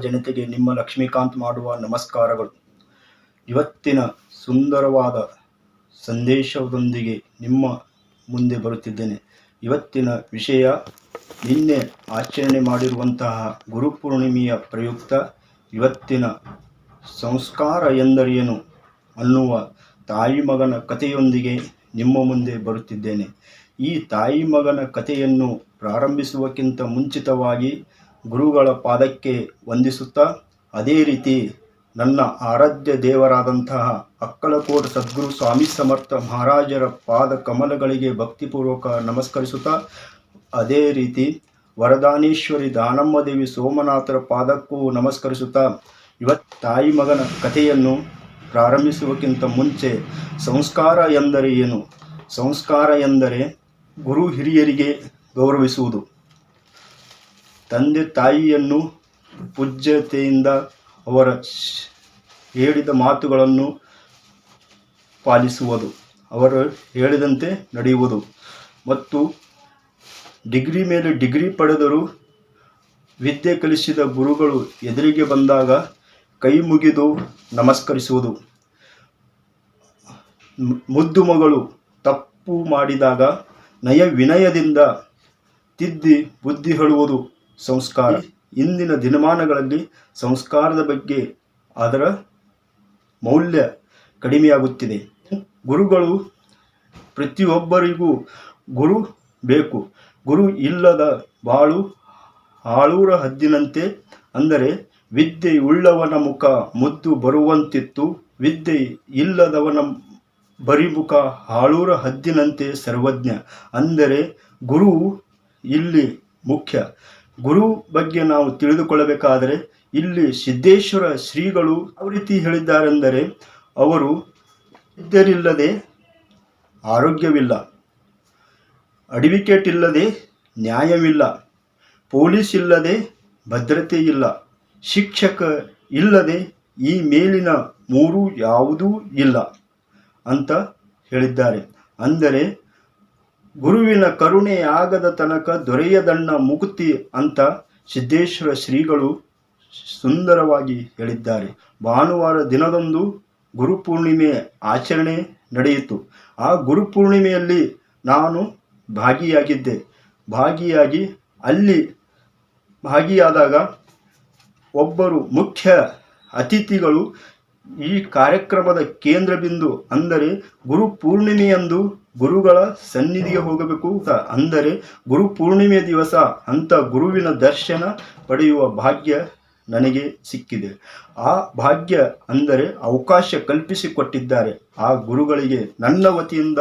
ಜನತೆಗೆ ನಿಮ್ಮ ಲಕ್ಷ್ಮೀಕಾಂತ್ ಮಾಡುವ ನಮಸ್ಕಾರಗಳು. ಇವತ್ತಿನ ಸುಂದರವಾದ ಸಂದೇಶದೊಂದಿಗೆ ನಿಮ್ಮ ಮುಂದೆ ಬರುತ್ತಿದ್ದೇನೆ. ಇವತ್ತಿನ ವಿಷಯ, ನಿನ್ನೆ ಆಚರಣೆ ಮಾಡಿರುವಂತಹ ಗುರುಪೂರ್ಣಿಮೆಯ ಪ್ರಯುಕ್ತ ಇವತ್ತಿನ ಸಂಸ್ಕಾರ ಎಂದರೇನು ಅನ್ನುವ ತಾಯಿ ಮಗನ ಕಥೆಯೊಂದಿಗೆ ನಿಮ್ಮ ಮುಂದೆ ಬರುತ್ತಿದ್ದೇನೆ. ಈ ತಾಯಿ ಮಗನ ಕಥೆಯನ್ನು ಪ್ರಾರಂಭಿಸುವಕ್ಕಿಂತ ಮುಂಚಿತವಾಗಿ ಗುರುಗಳ ಪಾದಕ್ಕೆ ವಂದಿಸುತ್ತಾ, ಅದೇ ರೀತಿ ನನ್ನ ಆರಾಧ್ಯ ದೇವರಾದಂತಹ ಅಕ್ಕಲಕೋಟ ಸದ್ಗುರು ಸ್ವಾಮಿ ಸಮರ್ಥ ಮಹಾರಾಜರ ಪಾದ ಕಮಲಗಳಿಗೆ ಭಕ್ತಿಪೂರ್ವಕ ನಮಸ್ಕರಿಸುತ್ತಾ, ಅದೇ ರೀತಿ ವರದಾನೇಶ್ವರಿ ದಾನಮ್ಮ ದೇವಿ ಸೋಮನಾಥರ ಪಾದಕ್ಕೂ ನಮಸ್ಕರಿಸುತ್ತಾ ಇವತ್ತು ತಾಯಿ ಮಗನ ಕಥೆಯನ್ನು ಪ್ರಾರಂಭಿಸುವಕ್ಕಿಂತ ಮುಂಚೆ ಸಂಸ್ಕಾರ ಎಂದರೆ ಏನು? ಸಂಸ್ಕಾರ ಎಂದರೆ ಗುರು ಹಿರಿಯರಿಗೆ ಗೌರವಿಸುವುದು. ತಂದೆ ತಾಯಿಯನ್ನು ಪೂಜ್ಯತೆಯಿಂದ ಅವರ ಹೇಳಿದ ಮಾತುಗಳನ್ನು ಪಾಲಿಸುವುದು, ಅವರು ಹೇಳಿದಂತೆ ನಡೆಯುವುದು. ಮತ್ತು ಡಿಗ್ರಿ ಮೇಲೆ ಡಿಗ್ರಿ ಪಡೆದರೂ ವಿದ್ಯೆ ಕಲಿಸಿದ ಗುರುಗಳು ಎದುರಿಗೆ ಬಂದಾಗ ಕೈ ಮುಗಿದು ನಮಸ್ಕರಿಸುವುದು. ಮುದ್ದು ಮಗಳು ತಪ್ಪು ಮಾಡಿದಾಗ ನಯ ವಿನಯದಿಂದ ತಿದ್ದಿ ಬುದ್ಧಿ ಹೇಳುವುದು. ಸಂಸ್ಕಾರ. ಇಂದಿನ ದಿನಮಾನಗಳಲ್ಲಿ ಸಂಸ್ಕಾರದ ಬಗ್ಗೆ ಅದರ ಮೌಲ್ಯ ಕಡಿಮೆಯಾಗುತ್ತಿದೆ. ಗುರುಗಳು ಪ್ರತಿಯೊಬ್ಬರಿಗೂ ಗುರು ಬೇಕು. ಗುರು ಇಲ್ಲದ ಬಾಳು ಆಳೂರ ಹದ್ದಿನಂತೆ ಅಂದರೆ ವಿದ್ಯೆ ಉಳ್ಳವನ ಮುಖ ಮುದ್ದು ಬರುವಂತಿತ್ತು. ವಿದ್ಯೆ ಇಲ್ಲದವನ ಬರಿಮುಖ ಹಾಳೂರ ಹದ್ದಿನಂತೆ ಸರ್ವಜ್ಞ. ಅಂದರೆ ಗುರು ಇಲ್ಲಿ ಮುಖ್ಯ. ಗುರು ಬಗ್ಗೆ ನಾವು ತಿಳಿದುಕೊಳ್ಳಬೇಕಾದರೆ ಇಲ್ಲಿ ಸಿದ್ದೇಶ್ವರ ಶ್ರೀಗಳು ಯಾವ ರೀತಿ ಹೇಳಿದ್ದಾರೆಂದರೆ ಅವರು ಇದ್ದರಿಲ್ಲದೆ ಆರೋಗ್ಯವಿಲ್ಲ ಅಡ್ವಿಕೇಟ್ ಇಲ್ಲದೆ ನ್ಯಾಯವಿಲ್ಲ, ಪೊಲೀಸ್ ಇಲ್ಲದೆ ಭದ್ರತೆ ಇಲ್ಲ, ಶಿಕ್ಷಕ ಇಲ್ಲದೆ ಈ ಮೇಲಿನ ಮೂರು ಯಾವುದೂ ಇಲ್ಲ ಅಂತ ಹೇಳಿದ್ದಾರೆ. ಅಂದರೆ ಗುರುವಿನ ಕರುಣೆ ಆಗದ ತನಕ ದೊರೆಯದಣ್ಣ ಮುಗುತಿ ಅಂತ ಸಿದ್ದೇಶ್ವರ ಶ್ರೀಗಳು ಸುಂದರವಾಗಿ ಹೇಳಿದ್ದಾರೆ. ಭಾನುವಾರ ದಿನದಂದು ಗುರುಪೂರ್ಣಿಮೆ ಆಚರಣೆ ನಡೆಯಿತು. ಆ ಗುರುಪೂರ್ಣಿಮೆಯಲ್ಲಿ ನಾನು ಭಾಗಿಯಾಗಿದ್ದೆ. ಭಾಗಿಯಾಗಿ ಅಲ್ಲಿ ಭಾಗಿಯಾದಾಗ ಒಬ್ಬರು ಮುಖ್ಯ ಅತಿಥಿಗಳು ಈ ಕಾರ್ಯಕ್ರಮದ ಕೇಂದ್ರ ಬಿಂದು ಅಂದರೆ ಗುರು ಪೂರ್ಣಿಮೆಯಂದು ಗುರುಗಳ ಸನ್ನಿಧಿಗೆ ಹೋಗಬೇಕು ಅಂದರೆ ಗುರು ಪೂರ್ಣಿಮೆ ದಿವಸ ಅಂತ ಗುರುವಿನ ದರ್ಶನ ಪಡೆಯುವ ಭಾಗ್ಯ ನನಗೆ ಸಿಕ್ಕಿದೆ. ಆ ಭಾಗ್ಯ ಅಂದರೆ ಅವಕಾಶ ಕಲ್ಪಿಸಿಕೊಟ್ಟಿದ್ದಾರೆ. ಆ ಗುರುಗಳಿಗೆ ನನ್ನ ವತಿಯಿಂದ,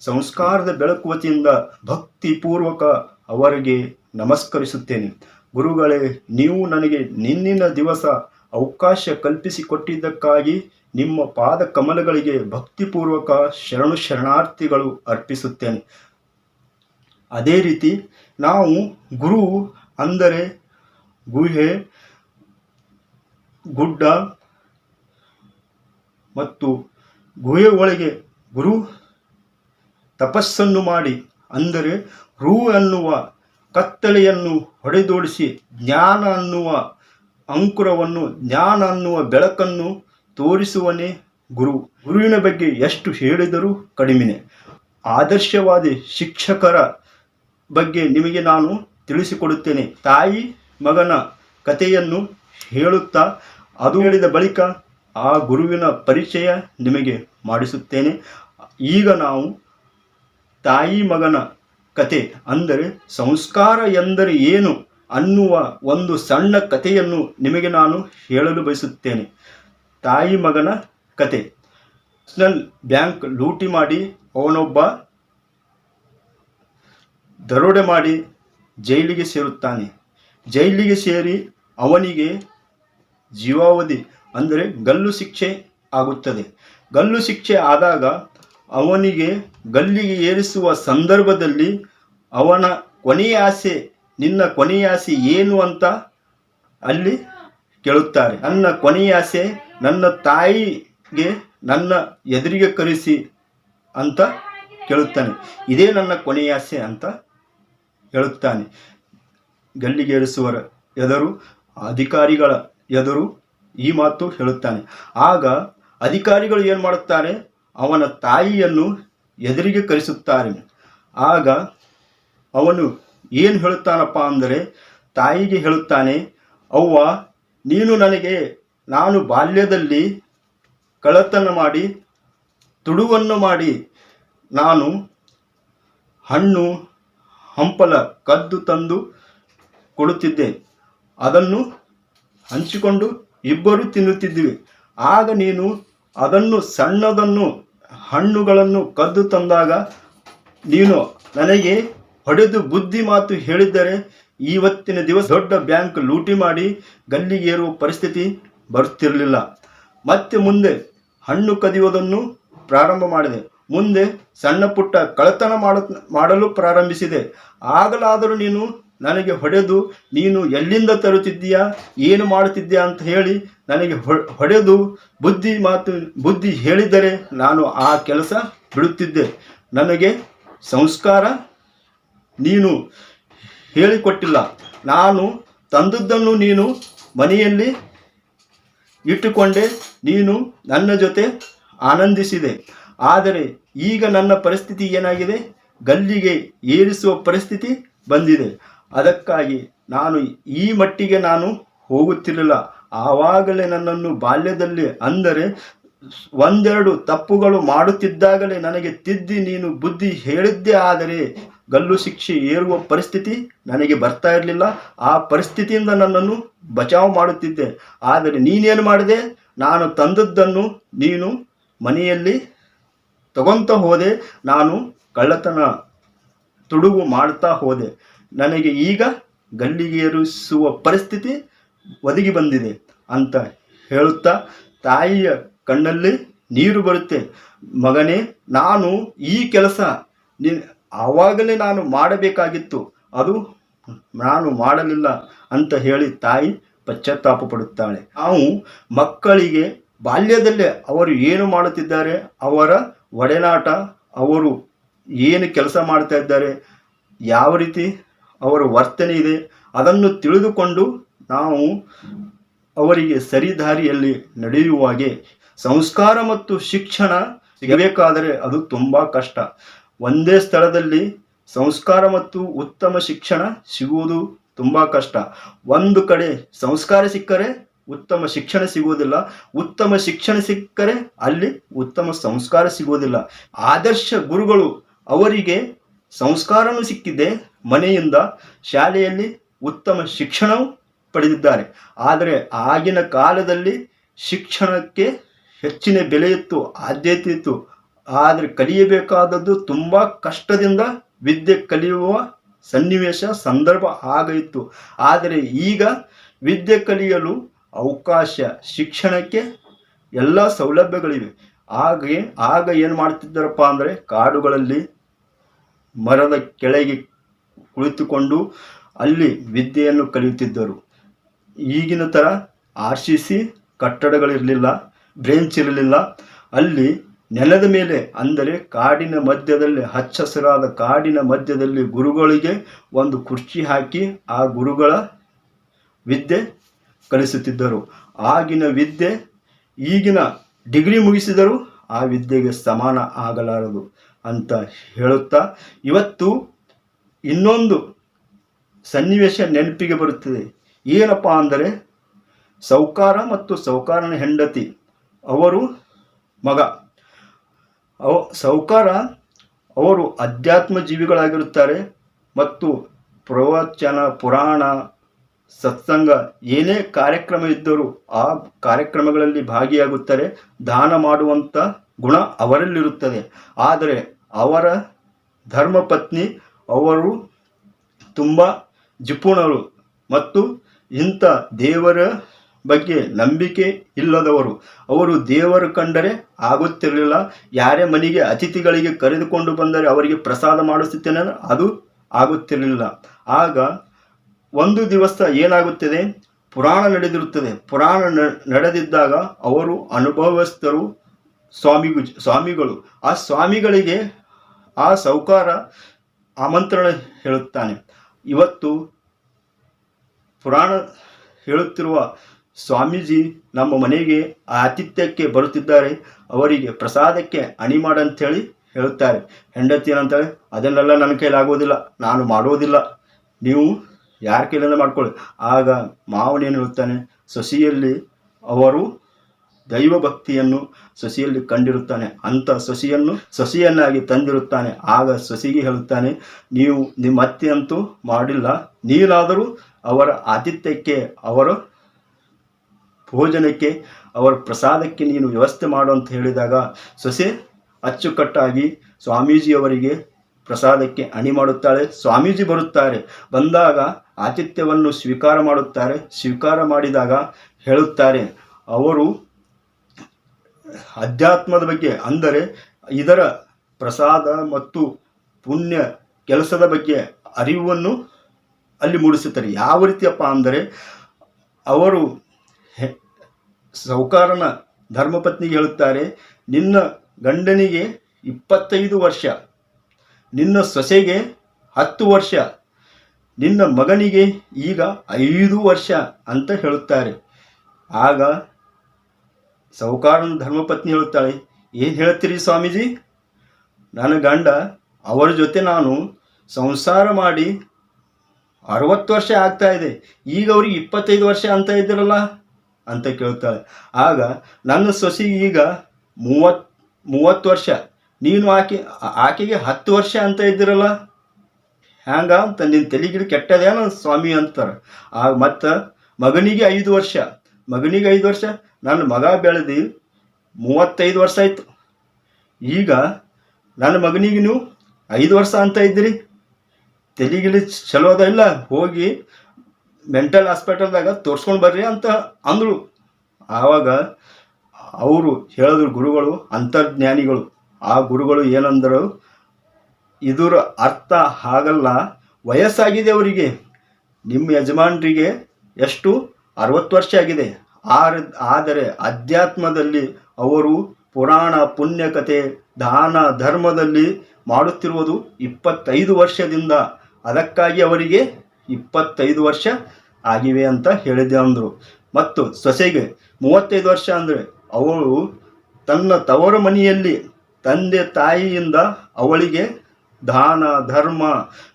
ಸಂಸ್ಕಾರದ ಬೆಳಕು ವತಿಯಿಂದ ಭಕ್ತಿಪೂರ್ವಕ ಅವರಿಗೆ ನಮಸ್ಕರಿಸುತ್ತೇನೆ. ಗುರುಗಳೇ, ನೀವು ನನಗೆ ನಿನ್ನಿನ ದಿವಸ ಅವಕಾಶ ಕಲ್ಪಿಸಿಕೊಟ್ಟಿದ್ದಕ್ಕಾಗಿ ನಿಮ್ಮ ಪಾದ ಕಮಲಗಳಿಗೆ ಭಕ್ತಿಪೂರ್ವಕ ಶರಣು ಶರಣಾರ್ಥಿಗಳು ಅರ್ಪಿಸುತ್ತೇನೆ. ಅದೇ ರೀತಿ ನಾವು ಗುರು ಅಂದರೆ ಗುಹೆ, ಗುಡ್ಡ ಮತ್ತು ಗುಹೆ ಒಳಗೆ ಗುರು ತಪಸ್ಸನ್ನು ಮಾಡಿ ಅಂದರೆ ರು ಅನ್ನುವ ಕತ್ತಲೆಯನ್ನು ಹೊಡೆದೋಡಿಸಿ ಜ್ಞಾನ ಅನ್ನುವ ಅಂಕುರವನ್ನು ಜ್ಞಾನ ಅನ್ನುವ ಬೆಳಕನ್ನು ತೋರಿಸುವನೇ ಗುರು. ಗುರುವಿನ ಬಗ್ಗೆ ಎಷ್ಟು ಹೇಳಿದರೂ ಕಡಿಮೆನೆ. ಆದರ್ಶವಾದಿ ಶಿಕ್ಷಕರ ಬಗ್ಗೆ ನಿಮಗೆ ನಾನು ತಿಳಿಸಿಕೊಡುತ್ತೇನೆ. ತಾಯಿ ಮಗನ ಕಥೆಯನ್ನು ಹೇಳುತ್ತಾ ಅದು ಹೇಳಿದ ಬಳಿಕ ಆ ಗುರುವಿನ ಪರಿಚಯ ನಿಮಗೆ ಮಾಡಿಸುತ್ತೇನೆ. ಈಗ ನಾವು ತಾಯಿ ಮಗನ ಕತೆ ಅಂದರೆ ಸಂಸ್ಕಾರ ಎಂದರೆ ಏನು? ಅನ್ನುವ ಒಂದು ಸಣ್ಣ ಕಥೆಯನ್ನು ನಿಮಗೆ ನಾನು ಹೇಳಲು ಬಯಸುತ್ತೇನೆ. ತಾಯಿ ಮಗನ ಕತೆ. ನ್ಯಾಷನಲ್ ಬ್ಯಾಂಕ್ ಲೂಟಿ ಮಾಡಿ, ಅವನೊಬ್ಬ ದರೋಡೆ ಮಾಡಿ ಜೈಲಿಗೆ ಸೇರುತ್ತಾನೆ. ಜೈಲಿಗೆ ಸೇರಿ ಅವನಿಗೆ ಜೀವಾವಧಿ, ಅಂದರೆ ಗಲ್ಲು ಶಿಕ್ಷೆ ಆಗುತ್ತದೆ. ಗಲ್ಲು ಶಿಕ್ಷೆ ಆದಾಗ ಅವನಿಗೆ ಗಲ್ಲಿಗೆ ಏರಿಸುವ ಸಂದರ್ಭದಲ್ಲಿ ಅವನ ಕೊನೆಯ ಆಸೆ ನಿನ್ನ ಕೊನೆಯಾಸೆ ಏನು ಅಂತ ಅಲ್ಲಿ ಕೇಳುತ್ತಾರೆ. ನನ್ನ ಕೊನೆಯಾಸೆ ನನ್ನ ತಾಯಿಗೆ ನನ್ನ ಎದುರಿಗೆ ಕರೆಸಿ ಅಂತ ಕೇಳುತ್ತಾನೆ. ಇದೇ ನನ್ನ ಕೊನೆಯಾಸೆ ಅಂತ ಹೇಳುತ್ತಾನೆ. ಗಲ್ಲಿಗೇರಿಸುವರ ಎದರು, ಅಧಿಕಾರಿಗಳ ಎದುರು ಈ ಮಾತು ಹೇಳುತ್ತಾನೆ. ಆಗ ಅಧಿಕಾರಿಗಳು ಏನು ಮಾಡುತ್ತಾರೆ? ಅವನ ತಾಯಿಯನ್ನು ಎದುರಿಗೆ ಕರೆಸುತ್ತಾರೆ. ಆಗ ಅವನು ಏನು ಹೇಳುತ್ತಾನಪ್ಪ ಅಂದರೆ, ತಾಯಿಗೆ ಹೇಳುತ್ತಾನೆ, ಅವ್ವ, ನೀನು ನನಗೆ, ನಾನು ಬಾಲ್ಯದಲ್ಲಿ ಕಳತನ ಮಾಡಿ, ತುಡುವನ್ನು ಮಾಡಿ, ನಾನು ಹಣ್ಣು, ಹಂಪಲ, ಕದ್ದು ತಂದು ಕೊಡುತ್ತಿದ್ದೆ. ಅದನ್ನು ಹಂಚಿಕೊಂಡು ಇಬ್ಬರು ತಿನ್ನುತ್ತಿದ್ವಿ. ಆಗ ನೀನು ಅದನ್ನು ಸಣ್ಣದನ್ನು ಹಣ್ಣುಗಳನ್ನು ಕದ್ದು ತಂದಾಗ, ನೀನು ನನಗೆ ಹೊಡೆದು ಬುದ್ಧಿ ಮಾತು ಹೇಳಿದ್ದರೆ ಇವತ್ತಿನ ದಿವಸ ದೊಡ್ಡ ಬ್ಯಾಂಕ್ ಲೂಟಿ ಮಾಡಿ ಗಲ್ಲಿಗೇರುವ ಪರಿಸ್ಥಿತಿ ಬರುತ್ತಿರಲಿಲ್ಲ. ಮತ್ತೆ ಮುಂದೆ ಹಣ್ಣು ಕದಿಯುವುದನ್ನು ಪ್ರಾರಂಭ ಮಾಡಿದೆ. ಮುಂದೆ ಸಣ್ಣ ಪುಟ್ಟ ಕಳತನ ಮಾಡ ಮಾಡಲು ಪ್ರಾರಂಭಿಸಿದೆ. ಆಗಲಾದರೂ ನೀನು ನನಗೆ ಹೊಡೆದು, ನೀನು ಎಲ್ಲಿಂದ ತರುತ್ತಿದ್ದೀಯಾ, ಏನು ಮಾಡುತ್ತಿದ್ದೀಯಾ ಅಂತ ಹೇಳಿ ನನಗೆ ಹೊಡೆದು ಬುದ್ಧಿ ಮಾತು, ಬುದ್ಧಿ ಹೇಳಿದರೆ ನಾನು ಆ ಕೆಲಸ ಬಿಡುತ್ತಿದ್ದೆ. ನನಗೆ ಸಂಸ್ಕಾರ ನೀನು ಹೇಳಿಕೊಟ್ಟಿಲ್ಲ. ನಾನು ತಂದದ್ದನ್ನು ನೀನು ಮನೆಯಲ್ಲಿ ಇಟ್ಟುಕೊಂಡೆ, ನೀನು ನನ್ನ ಜೊತೆ ಆನಂದಿಸಿದೆ. ಆದರೆ ಈಗ ನನ್ನ ಪರಿಸ್ಥಿತಿ ಏನಾಗಿದೆ? ಗಲ್ಲಿಗೆ ಏರಿಸುವ ಪರಿಸ್ಥಿತಿ ಬಂದಿದೆ. ಅದಕ್ಕಾಗಿ ನಾನು ಈ ಮಟ್ಟಿಗೆ ನಾನು ಹೋಗುತ್ತಿರಲಿಲ್ಲ. ಆವಾಗಲೇ ನನ್ನನ್ನು ಬಾಲ್ಯದಲ್ಲಿ ಅಂದರೆ ಒಂದೆರಡು ತಪ್ಪುಗಳು ಮಾಡುತ್ತಿದ್ದಾಗಲೇ ನನಗೆ ತಿದ್ದಿ ನೀನು ಬುದ್ಧಿ ಹೇಳಿದ್ದೇ ಆದರೆ ಗಲ್ಲು ಶಿಕ್ಷೆ ಏರುವ ಪರಿಸ್ಥಿತಿ ನನಗೆ ಬರ್ತಾ ಇರಲಿಲ್ಲ. ಆ ಪರಿಸ್ಥಿತಿಯಿಂದ ನನ್ನನ್ನು ಬಚಾವ್ ಮಾಡುತ್ತಿದ್ದೆ. ಆದರೆ ನೀನೇನು ಮಾಡಿದೆ? ನಾನು ತಂದದ್ದನ್ನು ನೀನು ಮನೆಯಲ್ಲಿ ತಗೊಂತ ಹೋದೆ. ನಾನು ಕಳ್ಳತನ ತುಡುಗು ಮಾಡ್ತಾ ಹೋದೆ. ನನಗೆ ಈಗ ಗಲ್ಲಿಗೇರಿಸುವ ಪರಿಸ್ಥಿತಿ ಒದಗಿ ಬಂದಿದೆ ಅಂತ ಹೇಳುತ್ತಾ ತಾಯಿಯ ಕಣ್ಣಲ್ಲಿ ನೀರು ಬರುತ್ತೆ. ಮಗನೇ, ನಾನು ಈ ಕೆಲಸ ನೀನು ಆವಾಗಲೇ ನಾನು ಮಾಡಬೇಕಾಗಿತ್ತು. ಅದು ನಾನು ಮಾಡಲಿಲ್ಲ ಅಂತ ಹೇಳಿ ತಾಯಿ ಪಶ್ಚಾತ್ತಾಪ ಪಡುತ್ತಾಳೆ. ನಾವು ಮಕ್ಕಳಿಗೆ ಬಾಲ್ಯದಲ್ಲೇ ಅವರು ಏನು ಮಾಡುತ್ತಿದ್ದಾರೆ? ಅವರ ಒಡೆನಾಟ, ಅವರು ಏನು ಕೆಲಸ ಮಾಡ್ತಾ ಇದ್ದಾರೆ? ಯಾವ ರೀತಿ ಅವರ ವರ್ತನೆ ಇದೆ? ಅದನ್ನು ತಿಳಿದುಕೊಂಡು ನಾವು ಅವರಿಗೆ ಸರಿದಾರಿಯಲ್ಲಿ ನಡೆಯುವಾಗೆ ಸಂಸ್ಕಾರ ಮತ್ತು ಶಿಕ್ಷಣ ಸಿಗಬೇಕಾದರೆ ಅದು ತುಂಬ ಕಷ್ಟ. ಒಂದೇ ಸ್ಥಳದಲ್ಲಿ ಸಂಸ್ಕಾರ ಮತ್ತು ಉತ್ತಮ ಶಿಕ್ಷಣ ಸಿಗುವುದು ತುಂಬ ಕಷ್ಟ. ಒಂದು ಕಡೆ ಸಂಸ್ಕಾರ ಸಿಕ್ಕರೆ ಉತ್ತಮ ಶಿಕ್ಷಣ ಸಿಗುವುದಿಲ್ಲ, ಉತ್ತಮ ಶಿಕ್ಷಣ ಸಿಕ್ಕರೆ ಅಲ್ಲಿ ಉತ್ತಮ ಸಂಸ್ಕಾರ ಸಿಗುವುದಿಲ್ಲ. ಆದರ್ಶ ಗುರುಗಳು ಅವರಿಗೆ ಸಂಸ್ಕಾರನೂ ಸಿಕ್ಕಿದೆ ಮನೆಯಿಂದ ಶಾಲೆಯಲ್ಲಿ ಉತ್ತಮ ಶಿಕ್ಷಣವು ಪಡೆದಿದ್ದಾರೆ. ಆದರೆ ಆಗಿನ ಕಾಲದಲ್ಲಿ ಶಿಕ್ಷಣಕ್ಕೆ ಹೆಚ್ಚಿನ ಬೆಲೆ ಇತ್ತು, ಆದ್ಯತೆ ಇತ್ತು. ಆದರೆ ಕಲಿಯಬೇಕಾದದ್ದು ತುಂಬ ಕಷ್ಟದಿಂದ ವಿದ್ಯೆ ಕಲಿಯುವ ಸನ್ನಿವೇಶ, ಸಂದರ್ಭ ಆಗಿತ್ತು ಆದರೆ ಈಗ ವಿದ್ಯೆ ಕಲಿಯಲು ಅವಕಾಶ, ಶಿಕ್ಷಣಕ್ಕೆ ಎಲ್ಲ ಸೌಲಭ್ಯಗಳಿವೆ. ಹಾಗೆ, ಆಗ ಏನು ಮಾಡ್ತಿದ್ದಾರಪ್ಪ ಅಂದರೆ ಕಾಡುಗಳಲ್ಲಿ ಮರದ ಕೆಳಗೆ ಕುಳಿತುಕೊಂಡು ಅಲ್ಲಿ ವಿದ್ಯೆಯನ್ನು ಕಲಿಯುತ್ತಿದ್ದರು. ಈಗಿನ ಥರ ಆರ್ ಸಿ ಸಿ ಕಟ್ಟಡಗಳಿರಲಿಲ್ಲ, ಬ್ರೇಂಚ್ ಇರಲಿಲ್ಲ. ಅಲ್ಲಿ ನೆಲದ ಮೇಲೆ, ಅಂದರೆ ಕಾಡಿನ ಮಧ್ಯದಲ್ಲಿ ಹಚ್ಚ ಹಸಿರಾದ ಕಾಡಿನ ಮಧ್ಯದಲ್ಲಿ ಗುರುಗಳಿಗೆ ಒಂದು ಕುರ್ಚಿ ಹಾಕಿ ಆ ಗುರುಗಳ ವಿದ್ಯೆ ಕಲಿಸುತ್ತಿದ್ದರು. ಆಗಿನ ವಿದ್ಯೆ ಈಗಿನ ಡಿಗ್ರಿ ಮುಗಿಸಿದರೂ ಆ ವಿದ್ಯೆಗೆ ಸಮಾನ ಆಗಲಾರದು ಅಂತ ಹೇಳುತ್ತಾ, ಇವತ್ತು ಇನ್ನೊಂದು ಸನ್ನಿವೇಶ ನೆನಪಿಗೆ ಬರುತ್ತದೆ. ಏನಪ್ಪ ಅಂದರೆ, ಸೌಕಾರ ಮತ್ತು ಸೌಕಾರನ ಹೆಂಡತಿ, ಅವರು ಮಗ. ಅವ ಸಾಹುಕಾರ ಅವರು ಅಧ್ಯಾತ್ಮ ಜೀವಿಗಳಾಗಿರುತ್ತಾರೆ ಮತ್ತು ಪ್ರವಚನ, ಪುರಾಣ, ಸತ್ಸಂಗ ಏನೇ ಕಾರ್ಯಕ್ರಮ ಇದ್ದರೂ ಆ ಕಾರ್ಯಕ್ರಮಗಳಲ್ಲಿ ಭಾಗಿಯಾಗುತ್ತಾರೆ. ದಾನ ಮಾಡುವಂಥ ಗುಣ ಅವರಲ್ಲಿರುತ್ತದೆ. ಆದರೆ ಅವರ ಧರ್ಮಪತ್ನಿ, ಅವರು ತುಂಬ ಜಿಪುಣರು ಮತ್ತು ಇಂಥ ದೇವರ ಬಗ್ಗೆ ನಂಬಿಕೆ ಇಲ್ಲದವರು. ಅವರು ದೇವರು ಕಂಡರೆ ಆಗುತ್ತಿರಲಿಲ್ಲ. ಯಾರೇ ಮನೆಗೆ ಅತಿಥಿಗಳಿಗೆ ಕರೆದುಕೊಂಡು ಬಂದರೆ ಅವರಿಗೆ ಪ್ರಸಾದ ಮಾಡಿಸುತ್ತೇನೆ ಅದು ಆಗುತ್ತಿರಲಿಲ್ಲ. ಆಗ ಒಂದು ದಿವಸ ಏನಾಗುತ್ತದೆ? ಪುರಾಣ ನಡೆದಿರುತ್ತದೆ. ಪುರಾಣ ನಡೆದಿದ್ದಾಗ ಅವರು ಅನುಭವಸ್ಥರು, ಸ್ವಾಮಿಗು, ಸ್ವಾಮಿಗಳು. ಆ ಸ್ವಾಮಿಗಳಿಗೆ ಆ ಸೌಕಾರ ಆಮಂತ್ರಣ ಹೇಳುತ್ತಾನೆ. ಇವತ್ತು ಪುರಾಣ ಹೇಳುತ್ತಿರುವ ಸ್ವಾಮೀಜಿ ನಮ್ಮ ಮನೆಗೆ ಆತಿಥ್ಯಕ್ಕೆ ಬರುತ್ತಿದ್ದಾರೆ. ಅವರಿಗೆ ಪ್ರಸಾದಕ್ಕೆ ಅಣಿ ಮಾಡಂಥೇಳಿ ಹೇಳುತ್ತಾರೆ. ಹೆಂಡತಿ ಏನಂತೇಳಿ ಅದನ್ನೆಲ್ಲ ನನ್ನ ಕೈಲಾಗೋದಿಲ್ಲ ನಾನು ಮಾಡೋದಿಲ್ಲ ನೀವು ಯಾರ ಕೈಲಿಂದ ಮಾಡ್ಕೊಳ್ಳಿ? ಆಗ ಮಾವನೇನು ಹೇಳುತ್ತಾನೆ? ಸಸಿಯಲ್ಲಿ ಅವರು ದೈವ ಭಕ್ತಿಯನ್ನು ಸಸಿಯಲ್ಲಿ ಕಂಡಿರುತ್ತಾನೆ. ಅಂಥ ಸಸಿಯನ್ನು ಸಸಿಯನ್ನಾಗಿ ತಂದಿರುತ್ತಾನೆ. ಆಗ ಸಸಿಗೆ ಹೇಳುತ್ತಾನೆ, ನೀವು ನಿಮ್ಮ ಅತ್ತೆ ಅಂತೂ ಮಾಡಿಲ್ಲ. ನೀನಾದರೂ ಅವರ ಆತಿಥ್ಯಕ್ಕೆ ಅವರ ಭೋಜನಕ್ಕೆ, ಅವರ ಪ್ರಸಾದಕ್ಕೆ ನೀನು ವ್ಯವಸ್ಥೆ ಮಾಡು ಅಂತ ಹೇಳಿದಾಗ ಸೊಸೆ ಅಚ್ಚುಕಟ್ಟಾಗಿ ಸ್ವಾಮೀಜಿಯವರಿಗೆ ಪ್ರಸಾದಕ್ಕೆ ಅಣಿ ಮಾಡುತ್ತಾಳೆ. ಸ್ವಾಮೀಜಿ ಬರುತ್ತಾರೆ. ಬಂದಾಗ ಆತಿಥ್ಯವನ್ನು ಸ್ವೀಕಾರ ಮಾಡುತ್ತಾರೆ. ಸ್ವೀಕಾರ ಮಾಡಿದಾಗ ಹೇಳುತ್ತಾರೆ, ಅವರು ಅಧ್ಯಾತ್ಮದ ಬಗ್ಗೆ ಅಂದರೆ ಇದರ ಪ್ರಸಾದ ಮತ್ತು ಪುಣ್ಯ ಕೆಲಸದ ಬಗ್ಗೆ ಅರಿವನ್ನು ಅಲ್ಲಿ ಮೂಡಿಸುತ್ತಾರೆ. ಯಾವ ರೀತಿಯಪ್ಪ ಅಂದರೆ ಅವರು ಸೌಕಾರನ ಧರ್ಮಪತ್ನಿ ಹೇಳುತ್ತಾರೆ, ನಿನ್ನ ಗಂಡನಿಗೆ ಇಪ್ಪತ್ತೈದು ವರ್ಷ, ನಿನ್ನ ಸೊಸೆಗೆ ಹತ್ತು ವರ್ಷ, ನಿನ್ನ ಮಗನಿಗೆ ಈಗ ಐದು ವರ್ಷ ಅಂತ ಹೇಳುತ್ತಾರೆ. ಆಗ ಸೌಕಾರನ ಧರ್ಮಪತ್ನಿ ಹೇಳುತ್ತಾಳೆ, ಏನು ಹೇಳ್ತೀರಿ ಸ್ವಾಮೀಜಿ? ನನ್ನ ಗಂಡ, ಅವರ ಜೊತೆ ನಾನು ಸಂಸಾರ ಮಾಡಿ ಅರವತ್ತು ವರ್ಷ ಆಗ್ತಾ ಇದೆ, ಈಗ ಅವ್ರಿಗೆ ಇಪ್ಪತ್ತೈದು ವರ್ಷ ಅಂತ ಇದ್ದೀರಲ್ಲ? ಅಂತ ಕೇಳ್ತಾಳೆ. ಆಗ ನನ್ನ ಸೊಸಿ ಈಗ ಮೂವತ್, ಮೂವತ್ತು ವರ್ಷ. ನೀನು ಆಕೆ, ಆಕೆಗೆ ಹತ್ತು ವರ್ಷ ಅಂತ ಇದ್ದೀರಲ್ಲ? ಹ್ಯಾಂಗ ಅಂತ ನಿನ್ನ ತಲೆಗಿಡ ಕೆಟ್ಟದೇನ ಸ್ವಾಮಿ ಅಂತಾರೆ. ಆಗ ಮತ್ತು ಮಗನಿಗೆ ಐದು ವರ್ಷ. ಮಗನಿಗೆ ಐದು ವರ್ಷ, ನನ್ನ ಮಗ ಬೆಳೆದು ಮೂವತ್ತೈದು ವರ್ಷ ಆಯಿತು. ಈಗ ನನ್ನ ಮಗನಿಗೆ ನೀವು ಐದು ವರ್ಷ ಅಂತ ಇದ್ದೀರಿ. ತಲೆಗಿಲಿ ಚಲೋದ ಇಲ್ಲ? ಹೋಗಿ ಮೆಂಟಲ್ ಹಾಸ್ಪಿಟಲ್ದಾಗ ತೋರ್ಸ್ಕೊಂಡು ಬರ್ರಿ ಅಂತ ಅಂದರು. ಆವಾಗ ಅವರು ಹೇಳಿದ್ರು ಗುರುಗಳು, ಅಂತರ್ಜ್ಞಾನಿಗಳು, ಆ ಗುರುಗಳು ಏನಂದರು, ಇದರ ಅರ್ಥ ಹಾಗಲ್ಲ ವಯಸ್ಸಾಗಿದೆ ಅವರಿಗೆ. ನಿಮ್ಮ ಯಜಮಾನರಿಗೆ ಎಷ್ಟು? ಅರವತ್ತು ವರ್ಷ ಆಗಿದೆ. ಆದರೆ ಅಧ್ಯಾತ್ಮದಲ್ಲಿ ಅವರು ಪುರಾಣ, ಪುಣ್ಯಕತೆ, ದಾನ, ಧರ್ಮದಲ್ಲಿ ಮಾಡುತ್ತಿರುವುದು ಇಪ್ಪತ್ತೈದು ವರ್ಷದಿಂದ. ಅದಕ್ಕಾಗಿ ಅವರಿಗೆ ಇಪ್ಪತ್ತೈದು ವರ್ಷ ಆಗಿವೆ ಅಂತ ಹೇಳಿದೆ ಅಂದರು. ಮತ್ತು ಸೊಸೆಗೆ ಮೂವತ್ತೈದು ವರ್ಷ ಅಂದರೆ ಅವಳು ತನ್ನ ತವರ ಮನೆಯಲ್ಲಿ ತಂದೆ ತಾಯಿಯಿಂದ ಅವಳಿಗೆ ದಾನ, ಧರ್ಮ,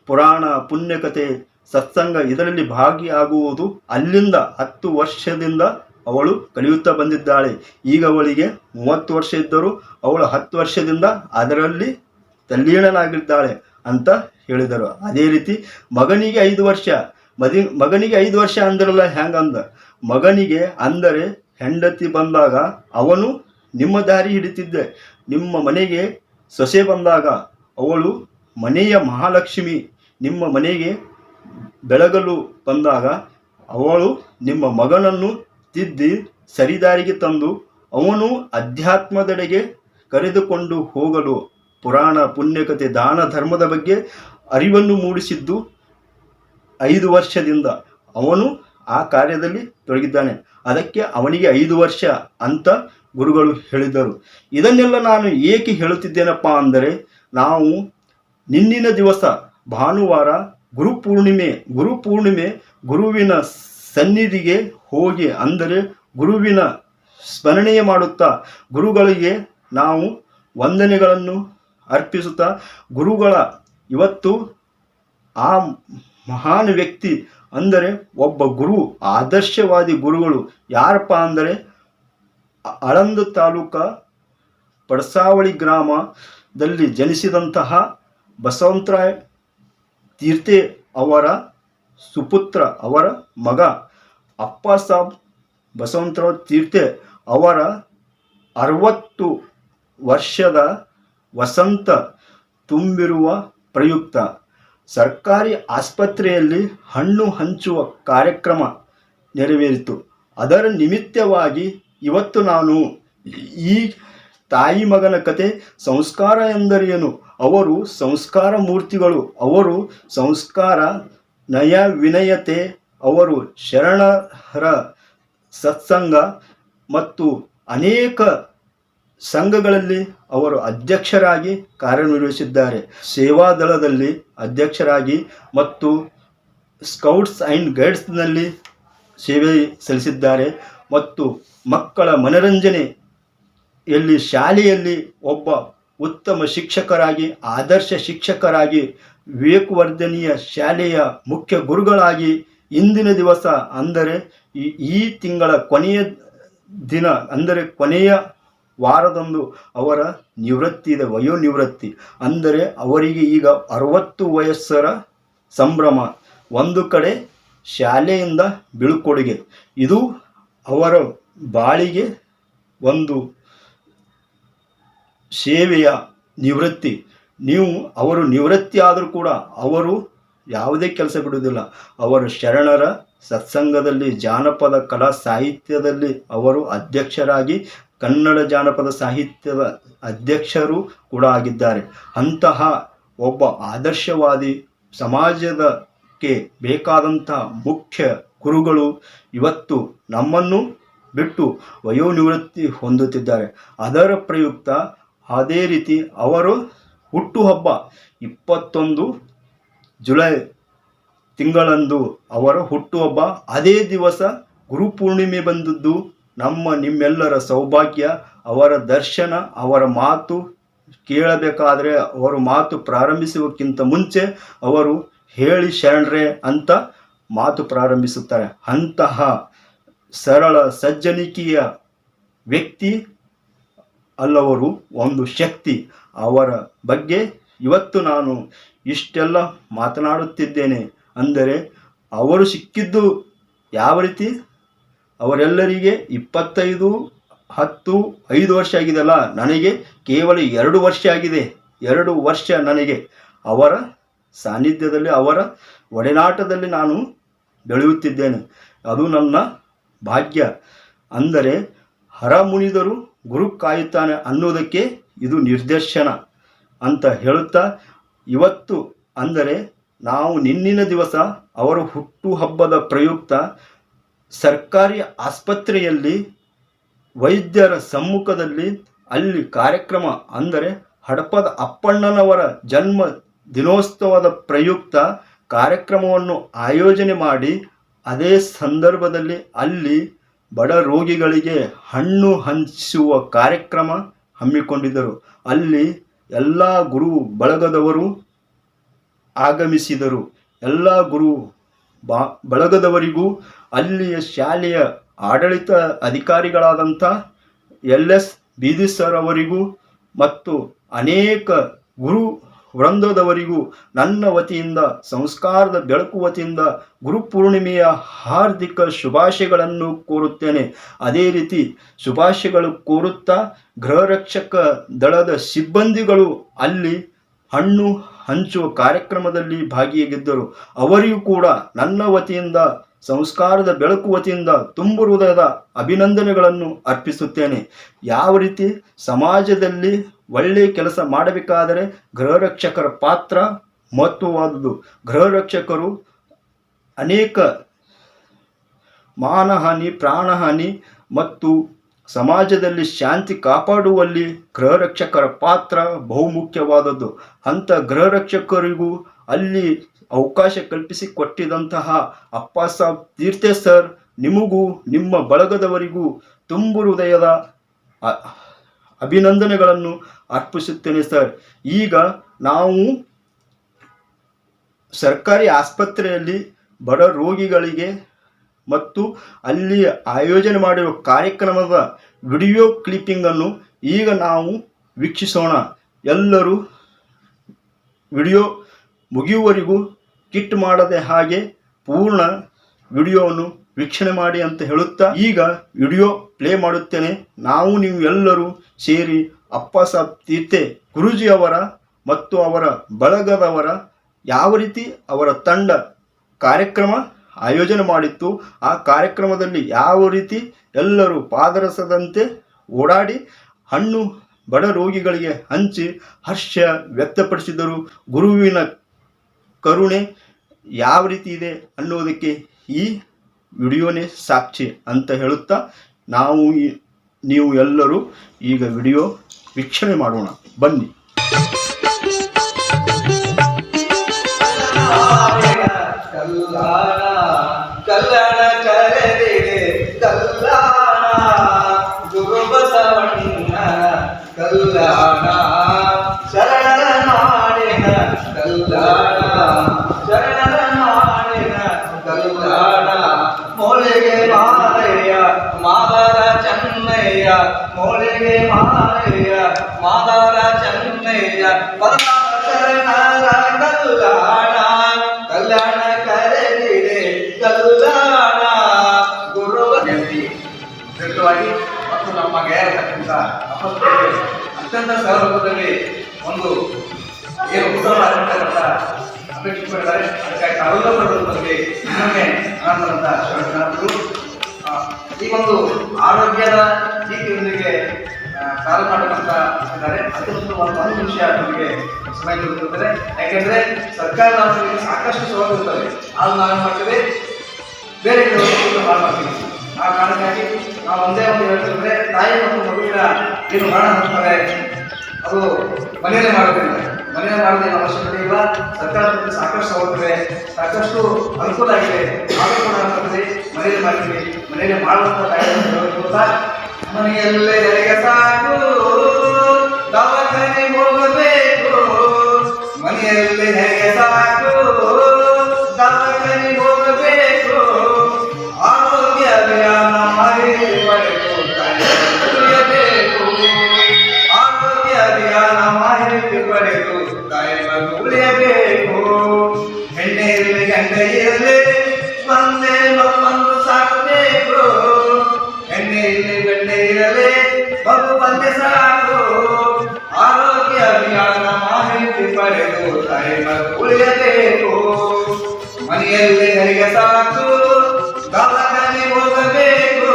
ಪುರಾಣ, ಪುಣ್ಯಕತೆ, ಸತ್ಸಂಗ ಇದರಲ್ಲಿ ಭಾಗಿಯಾಗುವುದು ಅಲ್ಲಿಂದ ಹತ್ತು ವರ್ಷದಿಂದ ಅವಳು ಕಲಿಯುತ್ತಾ ಬಂದಿದ್ದಾಳೆ. ಈಗ ಅವಳಿಗೆ ಮೂವತ್ತು ವರ್ಷ ಇದ್ದರೂ ಅವಳು ಹತ್ತು ವರ್ಷದಿಂದ ಅದರಲ್ಲಿ ತಲ್ಲೀನನಾಗಿದ್ದಾಳೆ. ಅಂತ ಹೇಳಿದರು. ಅದೇ ರೀತಿ ಮಗನಿಗೆ ಐದು ವರ್ಷ, ಮದಿ, ಮಗನಿಗೆ ಐದು ವರ್ಷ ಅಂದ್ರಲ್ಲ ಹೆಂಗಂದ ಮಗನಿಗೆ ಅಂದರೆ ಹೆಂಡತಿ ಬಂದಾಗ ಅವನು ನಿಮ್ಮ ದಾರಿ ಹಿಡಿತಿದ್ದೆ. ನಿಮ್ಮ ಮನೆಗೆ ಸೊಸೆ ಬಂದಾಗ ಅವಳು ಮನೆಯ ಮಹಾಲಕ್ಷ್ಮಿ. ನಿಮ್ಮ ಮನೆಗೆ ಬೆಳಗಲು ಬಂದಾಗ ಅವಳು ನಿಮ್ಮ ಮಗನನ್ನು ತಿದ್ದಿ ಸರಿದಾರಿಗೆ ತಂದು ಅವನು ಅಧ್ಯಾತ್ಮದೆಡೆಗೆ ಕರೆದುಕೊಂಡು ಹೋಗಲು ಪುರಾಣ ಪುಣ್ಯಕತೆ ದಾನ ಧರ್ಮದ ಬಗ್ಗೆ ಅರಿವನ್ನು ಮೂಡಿಸಿದ್ದು ಐದು ವರ್ಷದಿಂದ ಅವನು ಆ ಕಾರ್ಯದಲ್ಲಿ ತೊಡಗಿದ್ದಾನೆ. ಅದಕ್ಕೆ ಅವನಿಗೆ ಐದು ವರ್ಷ ಅಂತ ಗುರುಗಳು ಹೇಳಿದರು. ಇದನ್ನೆಲ್ಲ ನಾನು ಏಕೆ ಹೇಳುತ್ತಿದ್ದೇನಪ್ಪ ಅಂದರೆ, ನಾವು ನಿನ್ನಿನ ದಿವಸ ಭಾನುವಾರ ಗುರುಪೂರ್ಣಿಮೆ ಗುರುಪೂರ್ಣಿಮೆ ಗುರುವಿನ ಸನ್ನಿಧಿಗೆ ಹೋಗಿ ಅಂದರೆ ಗುರುವಿನ ಸ್ಮರಣೆಯ ಮಾಡುತ್ತಾ ಗುರುಗಳಿಗೆ ನಾವು ವಂದನೆಗಳನ್ನು ಅರ್ಪಿಸುತ್ತಾ ಗುರುಗಳ ಇವತ್ತು ಆ ಮಹಾನ್ ವ್ಯಕ್ತಿ ಅಂದರೆ ಒಬ್ಬ ಗುರು, ಆದರ್ಶವಾದಿ ಗುರುಗಳು ಯಾರಪ್ಪ ಅಂದರೆ ಆಳಂದ ತಾಲೂಕ ಪಡಸಾವಳಿ ಗ್ರಾಮದಲ್ಲಿ ಜನಿಸಿದಂತಹ ಬಸವಂತರಾಯ್ ತೀರ್ಥೆ ಅವರ ಸುಪುತ್ರ, ಅವರ ಮಗ ಅಪ್ಪ ಸಾಬ್ ಬಸವಂತರಾವ್ ತೀರ್ಥೆ ಅವರ ಅರವತ್ತು ವರ್ಷದ ವಸಂತ ತುಂಬಿರುವ ಪ್ರಯುಕ್ತ. ಸರ್ಕಾರಿ ಆಸ್ಪತ್ರೆಯಲ್ಲಿ ಹಣ್ಣು ಹಂಚುವ ಕಾರ್ಯಕ್ರಮ ನೆರವೇರಿತು. ಅದರ ನಿಮಿತ್ತವಾಗಿ ಇವತ್ತು ನಾನು ಈ ತಾಯಿ ಮಗನ ಕತೆ, ಸಂಸ್ಕಾರ ಎಂದರೇನು ಅವರು ಸಂಸ್ಕಾರ ಮೂರ್ತಿಗಳು, ಅವರು ಸಂಸ್ಕಾರ ನಯ ವಿನಯತೆ ಅವರು ಶರಣರ ಸತ್ಸಂಗ ಮತ್ತು ಅನೇಕ ಸಂಘಗಳಲ್ಲಿ ಅವರು ಅಧ್ಯಕ್ಷರಾಗಿ ಕಾರ್ಯನಿರ್ವಹಿಸಿದ್ದಾರೆ. ಸೇವಾದಳದಲ್ಲಿ ಅಧ್ಯಕ್ಷರಾಗಿ ಮತ್ತು ಸ್ಕೌಟ್ಸ್ ಆ್ಯಂಡ್ ಗೈಡ್ಸ್ನಲ್ಲಿ ಸೇವೆ ಸಲ್ಲಿಸಿದ್ದಾರೆ. ಮತ್ತು ಮಕ್ಕಳ ಮನರಂಜನೆಯಲ್ಲಿ ಶಾಲೆಯಲ್ಲಿ ಒಬ್ಬ ಉತ್ತಮ ಶಿಕ್ಷಕರಾಗಿ, ಆದರ್ಶ ಶಿಕ್ಷಕರಾಗಿ, ವಿವೇಕವರ್ಧನೀಯ ಶಾಲೆಯ ಮುಖ್ಯ ಗುರುಗಳಾಗಿ ಇಂದಿನ ದಿವಸ ಅಂದರೆ ಈ ತಿಂಗಳ ಕೊನೆಯ ದಿನ ಅಂದರೆ ಕೊನೆಯ ವಾರದಂದು ಅವರ ನಿವೃತ್ತಿ ಇದೆ ವಯೋ ನಿವೃತ್ತಿ ಅಂದರೆ ಅವರಿಗೆ ಈಗ ಅರವತ್ತು ವಯಸ್ಸರ ಸಂಭ್ರಮ. ಒಂದು ಕಡೆ ಶಾಲೆಯಿಂದ ಬೀಳ್ಕೊಡುಗೆ. ಇದು ಅವರ ಬಾಳಿಗೆ ಒಂದು ಸೇವೆಯ ನಿವೃತ್ತಿ. ನೀವು ಅವರು ನಿವೃತ್ತಿ ಆದರೂ ಕೂಡ ಅವರು ಯಾವುದೇ ಕೆಲಸ ಬಿಡುವುದಿಲ್ಲ. ಅವರು ಶರಣರ ಸತ್ಸಂಗದಲ್ಲಿ, ಜಾನಪದ ಕಲಾ ಸಾಹಿತ್ಯದಲ್ಲಿ ಅವರು ಅಧ್ಯಕ್ಷರಾಗಿ ಕನ್ನಡ ಜಾನಪದ ಸಾಹಿತ್ಯದ ಅಧ್ಯಕ್ಷರು ಕೂಡ ಆಗಿದ್ದಾರೆ. ಅಂತಹ ಒಬ್ಬ ಆದರ್ಶವಾದಿ ಸಮಾಜದಕ್ಕೆ ಬೇಕಾದಂತಹ ಮುಖ್ಯ ಗುರುಗಳು ಇವತ್ತು ನಮ್ಮನ್ನು ಬಿಟ್ಟು ವಯೋನಿವೃತ್ತಿ ಹೊಂದುತ್ತಿದ್ದಾರೆ. ಅದರ ಪ್ರಯುಕ್ತ ಅದೇ ರೀತಿ ಅವರು ಹುಟ್ಟುಹಬ್ಬ ಇಪ್ಪತ್ತೊಂದು ಜುಲೈ ತಿಂಗಳಂದು ಅವರ ಹುಟ್ಟುಹಬ್ಬ ಅದೇ ದಿವಸ ಗುರುಪೂರ್ಣಿಮೆ ಬಂದದ್ದು ನಮ್ಮ ನಿಮ್ಮೆಲ್ಲರ ಸೌಭಾಗ್ಯ, ಅವರ ದರ್ಶನ, ಅವರ ಮಾತು ಕೇಳಬೇಕಾದರೆ ಅವರ ಮಾತು ಪ್ರಾರಂಭಿಸುವಕ್ಕಿಂತ ಮುಂಚೆ ಅವರು ಹೇಳಿ ಶರಣರೇ ಅಂತ ಮಾತು ಪ್ರಾರಂಭಿಸುತ್ತಾರೆ. ಅಂತಹ ಸರಳ ಸಜ್ಜನಿಕೆಯ ವ್ಯಕ್ತಿ ಅಲ್ಲವರು ಒಂದು ಶಕ್ತಿ. ಅವರ ಬಗ್ಗೆ ಇವತ್ತು ನಾನು ಇಷ್ಟೆಲ್ಲ ಮಾತನಾಡುತ್ತಿದ್ದೇನೆ. ಅಂದರೆ ಅವರು ಸಿಕ್ಕಿದ್ದು ಯಾವ ರೀತಿ? ಅವರೆಲ್ಲರಿಗೆ ಇಪ್ಪತ್ತೈದು, ಹತ್ತು, ಐದು ವರ್ಷ ಆಗಿದೆಲ್ಲ ನನಗೆ ಕೇವಲ ಎರಡು ವರ್ಷ ಆಗಿದೆ. ಎರಡು ವರ್ಷ ನನಗೆ. ಅವರ ಸಾನ್ನಿಧ್ಯದಲ್ಲಿ, ಅವರ ಒಡನಾಟದಲ್ಲಿ ನಾನು ಬೆಳೆಯುತ್ತಿದ್ದೇನೆ. ಅದು ನನ್ನ ಭಾಗ್ಯ. ಅಂದರೆ ಹರ ಮುನಿದರು ಗುರು ಕಾಯುತ್ತಾನೆ ಅನ್ನೋದಕ್ಕೆ ಇದು ನಿರ್ದೇಶನ ಅಂತ ಹೇಳುತ್ತಾ, ಇವತ್ತು ಅಂದರೆ ನಾವು ನಿನ್ನಿನ ದಿವಸ ಅವರ ಹುಟ್ಟುಹಬ್ಬದ ಪ್ರಯುಕ್ತ ಸರ್ಕಾರಿ ಆಸ್ಪತ್ರೆಯಲ್ಲಿ ವೈದ್ಯರ ಸಮ್ಮುಖದಲ್ಲಿ ಅಲ್ಲಿ ಕಾರ್ಯಕ್ರಮ ಅಂದರೆ ಹಡಪದ ಅಪ್ಪಣ್ಣನವರ ಜನ್ಮ ದಿನೋತ್ಸವದ ಪ್ರಯುಕ್ತ ಕಾರ್ಯಕ್ರಮವನ್ನು ಆಯೋಜನೆ ಮಾಡಿ ಅದೇ ಸಂದರ್ಭದಲ್ಲಿ ಅಲ್ಲಿ ಬಡ ರೋಗಿಗಳಿಗೆ ಹಣ್ಣು ಹಂಚುವ ಕಾರ್ಯಕ್ರಮ ಹಮ್ಮಿಕೊಂಡಿದ್ದರು. ಅಲ್ಲಿ ಎಲ್ಲ ಗುರು ಬಳಗದವರು ಆಗಮಿಸಿದರು. ಎಲ್ಲ ಗುರು ಬಾ, ಬಳಗದವರಿಗೂ ಅಲ್ಲಿಯ ಶಾಲೆಯ ಆಡಳಿತ ಅಧಿಕಾರಿಗಳಾದಂಥ ಎಲ್ ಎಸ್ ಬೀದಿ ಸರ್ ಅವರಿಗೂ ಮತ್ತು ಅನೇಕ ಗುರು ವೃಂದದವರಿಗೂ ನನ್ನ ವತಿಯಿಂದ, ಸಂಸ್ಕಾರದ ಬೆಳಕು ವತಿಯಿಂದ ಗುರುಪೂರ್ಣಿಮೆಯ ಹಾರ್ದಿಕ ಶುಭಾಶಯಗಳನ್ನು ಕೋರುತ್ತೇನೆ. ಅದೇ ರೀತಿ ಶುಭಾಶಯಗಳು ಕೋರುತ್ತಾ ಗೃಹರಕ್ಷಕ ದಳದ ಸಿಬ್ಬಂದಿಗಳು ಅಲ್ಲಿ ಹಣ್ಣು ಹಂಚುವ ಕಾರ್ಯಕ್ರಮದಲ್ಲಿ ಭಾಗಿಯಾಗಿದ್ದರು. ಅವರಿಗೂ ಕೂಡ ನನ್ನ ವತಿಯಿಂದ, ಸಂಸ್ಕಾರದ ಬೆಳಕು ವತಿಯಿಂದ ತುಂಬು ಹೃದಯದ ಅಭಿನಂದನೆಗಳನ್ನು ಅರ್ಪಿಸುತ್ತೇನೆ. ಯಾವ ರೀತಿ ಸಮಾಜದಲ್ಲಿ ಒಳ್ಳೆಯ ಕೆಲಸ ಮಾಡಬೇಕಾದರೆ ಗೃಹರಕ್ಷಕರ ಪಾತ್ರ ಮಹತ್ವವಾದುದು. ಗೃಹರಕ್ಷಕರು ಅನೇಕ ಮಾನಹಾನಿ, ಪ್ರಾಣಹಾನಿ ಮತ್ತು ಸಮಾಜದಲ್ಲಿ ಶಾಂತಿ ಕಾಪಾಡುವಲ್ಲಿ ಗೃಹರಕ್ಷಕರ ಪಾತ್ರ ಬಹುಮುಖ್ಯವಾದದ್ದು. ಅಂಥ ಗೃಹರಕ್ಷಕರಿಗೂ ಅಲ್ಲಿ ಅವಕಾಶ ಕಲ್ಪಿಸಿ ಕೊಟ್ಟಿದಂತಹ ಅಪ್ಪ ಸಾಬ್ ತೀರ್ಥೆ ಸರ್, ನಿಮಗೂ, ನಿಮ್ಮ ಬಳಗದವರಿಗೂ ತುಂಬು ಹೃದಯದ ಅಭಿನಂದನೆಗಳನ್ನು ಅರ್ಪಿಸುತ್ತೇನೆ ಸರ್. ಈಗ ನಾವು ಸರ್ಕಾರಿ ಆಸ್ಪತ್ರೆಯಲ್ಲಿ ಬಡ ರೋಗಿಗಳಿಗೆ ಮತ್ತು ಅಲ್ಲಿ ಆಯೋಜನೆ ಮಾಡಿರುವ ಕಾರ್ಯಕ್ರಮದ ವಿಡಿಯೋ ಕ್ಲಿಪ್ಪಿಂಗನ್ನು ಈಗ ನಾವು ವೀಕ್ಷಿಸೋಣ. ಎಲ್ಲರೂ ವಿಡಿಯೋ ಮುಗಿಯುವವರೆಗೂ ಕಿಟ್ ಮಾಡದೆ ಹಾಗೆ ಪೂರ್ಣ ವಿಡಿಯೋವನ್ನು ವೀಕ್ಷಣೆ ಮಾಡಿ ಅಂತ ಹೇಳುತ್ತಾ ಈಗ ವಿಡಿಯೋ ಪ್ಲೇ ಮಾಡುತ್ತೇನೆ. ನಾವು ನೀವು ಎಲ್ಲರೂ ಸೇರಿ ಅಪ್ಪ ಸಾಬ್ ತೀರ್ಥೆ ಗುರೂಜಿ ಅವರ ಮತ್ತು ಅವರ ಬಳಗದವರ ಯಾವ ರೀತಿ ಅವರ ತಂಡ ಕಾರ್ಯಕ್ರಮ ಆಯೋಜನೆ ಮಾಡಿತ್ತು. ಆ ಕಾರ್ಯಕ್ರಮದಲ್ಲಿ ಯಾವ ರೀತಿ ಎಲ್ಲರೂ ಪಾದರಸದಂತೆ ಓಡಾಡಿ ಹಣ್ಣು ಬಡ ರೋಗಿಗಳಿಗೆ ಹಂಚಿ ಹರ್ಷ ವ್ಯಕ್ತಪಡಿಸಿದರು. ಗುರುವಿನ ಕರುಣೆ ಯಾವ ರೀತಿ ಇದೆ ಅನ್ನೋದಕ್ಕೆ ಈ ವಿಡಿಯೋನೇ ಸಾಕ್ಷಿ ಅಂತ ಹೇಳುತ್ತಾ ನಾವು ನೀವು ಎಲ್ಲರೂ ಈಗ ವಿಡಿಯೋ ವೀಕ್ಷಣೆ ಮಾಡೋಣ. ಬನ್ನಿ. ಚೆನ್ನಯ್ಯ ಮೋಳಿಗೆ ಮಾದಾರ ಚೆನ್ನಯ್ಯ ಪರಮಾರ ಶರಣರ ಕಲ್ಯಾಣ ಕಲ್ಯಾಣ ಕರೆದಿದೆ ಕಲ್ಯಾಣ. ಗುರುವ. ಜಯಂತಿ ದೃಢವಾಗಿ ಮತ್ತು ನಮ್ಮ ಗೆಳೆಯರತಕ್ಕಂಥ ಅತ್ಯಂತ ಸೌಲಭ್ಯದಲ್ಲಿ ಒಂದು ಏನು ಉತ್ತಮವಾಗಿರ್ತಕ್ಕಂಥ ಅಪೇಕ್ಷೆ ಪಡಿದ್ದಾರೆ ಅದಕ್ಕಾಗಿ ಬರೋದ್ರ ಬಗ್ಗೆ ಇನ್ನೊಮ್ಮೆ ಅನಂತರಂತ ಶರಣರು ಆ, ಈ ಒಂದು ಆರೋಗ್ಯದ ನೀತಿಯೊಂದಿಗೆ ಕಾಲ ಮಾಡಬೇಕಂತ ಇದ್ದಾರೆ. ಅದೊಂದು ಒಂದು ಒಂದು ವಿಷಯ ನಮಗೆ ಸಮಯ ಕೊಡ್ತಾರೆ ಯಾಕೆಂದ್ರೆ ಸರ್ಕಾರ ನಮಗೆ ಸಾಕಷ್ಟು ಸೌಲಭ್ಯ ಇರ್ತದೆ ಅದು ನಾನು ಮಾಡ್ತೇವೆ, ಬೇರೆ ಕಡೆ ಹಾಳು ಮಾಡ್ತೀವಿ. ಆ ಕಾರಣಕ್ಕಾಗಿ ನಾವು ಒಂದೇ ಒಂದು ಹೇಳ್ತಿದ್ರೆ ತಾಯಿ ಮತ್ತು ಮಗುವಿನ ಏನು ಹೊಂದ್ತಾರೆ, ಅದು ಮನೆಯಲ್ಲೇ ಮಾಡೋದ್ರಿಂದ ಮನೆಯಲ್ಲೇ ಮಾಡಿದ ಅವಶ್ಯಕತೆ ಇಲ್ಲ ಸರ್ಕಾರದಿಂದ ಸಾಕಷ್ಟು ಸೌಲಭ್ಯ ಸಾಕಷ್ಟು ಅನುಕೂಲ ಆಗಿದೆ ಆದರೂ ಕೂಡ ಅಂತಂದ್ರೆ ಮನೆಯಲ್ಲಿ ಮಾಡ್ತೀವಿ. ಮನೆಯಲ್ಲಿ ಮಾಡುವಂಥ ತಾಯಿ ಮನೆಯಲ್ಲೇ ಸಾಕು. ದವಾಖಾನೆ ಹೋಗಬೇಕು. ಮನೆಯಲ್ಲೇ ಸಾಕು. ಹೆಣ್ಣೆ ಇರಲೇ ಮಗು ಒಂದೇ ಸಾಕು. ಆರೋಗ್ಯ ಅಭಿಯಾನ ಮಾಹಿತಿ ಪಡೆದು ತಾಯಿಯನ್ನು ಉಳಿಯಬೇಕು. ಮನೆಯಲ್ಲಿ ಹರಿಗೆ ಸಾಕು. ದವಾಖಾನೆ ಹೋಗಬೇಕು.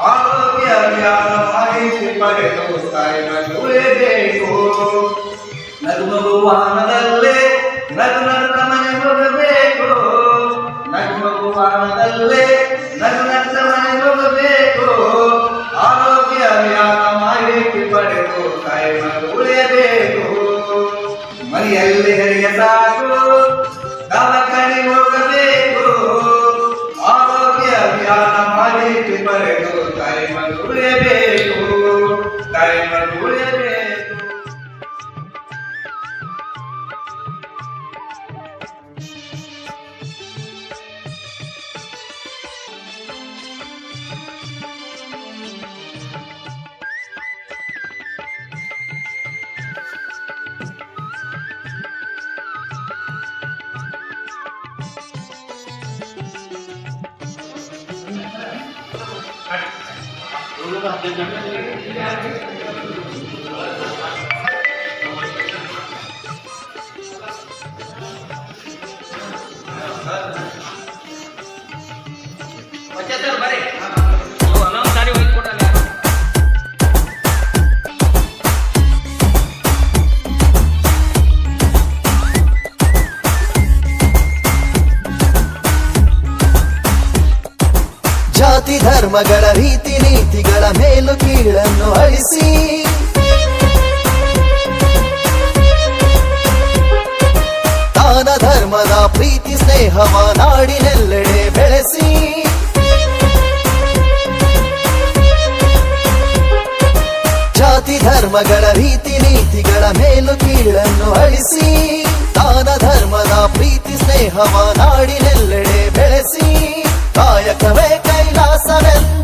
ಆರೋಗ್ಯ ಅಭಿಯಾನ ಮಾಹಿತಿ ಪಡೆದು ತಾಯಿಯನ್ನು ಉಳಿಯಬೇಕು. ನಗು ಮಗು ವಾಹನದಲ್ಲೇ ನಗು ನಗ್ನ ಮನೆ ಹೋಗಬೇಕು. ನಗು ಮಗು ವಾಹನದಲ್ಲೇ ತಾಯಿಯನ್ನು ಧರ್ಮಗಳ ರೀತಿ ನೀತಿಗಳ ಮೇಲು ಕೀಳನ್ನು ಅಳಿಸಿ. ದಾನ ಧರ್ಮದ ಪ್ರೀತಿ ಸ್ನೇಹವ ನಾಡಿನೆಲ್ಲೆಡೆ ಬೆಳೆಸಿ. ಜಾತಿ ಧರ್ಮಗಳ ರೀತಿ ನೀತಿಗಳ ಮೇಲು ಕೀಳನ್ನು ಅಳಿಸಿ. ದಾನ ಧರ್ಮದ ಪ್ರೀತಿ ಸ್ನೇಹವ ನಾಡಿನ saben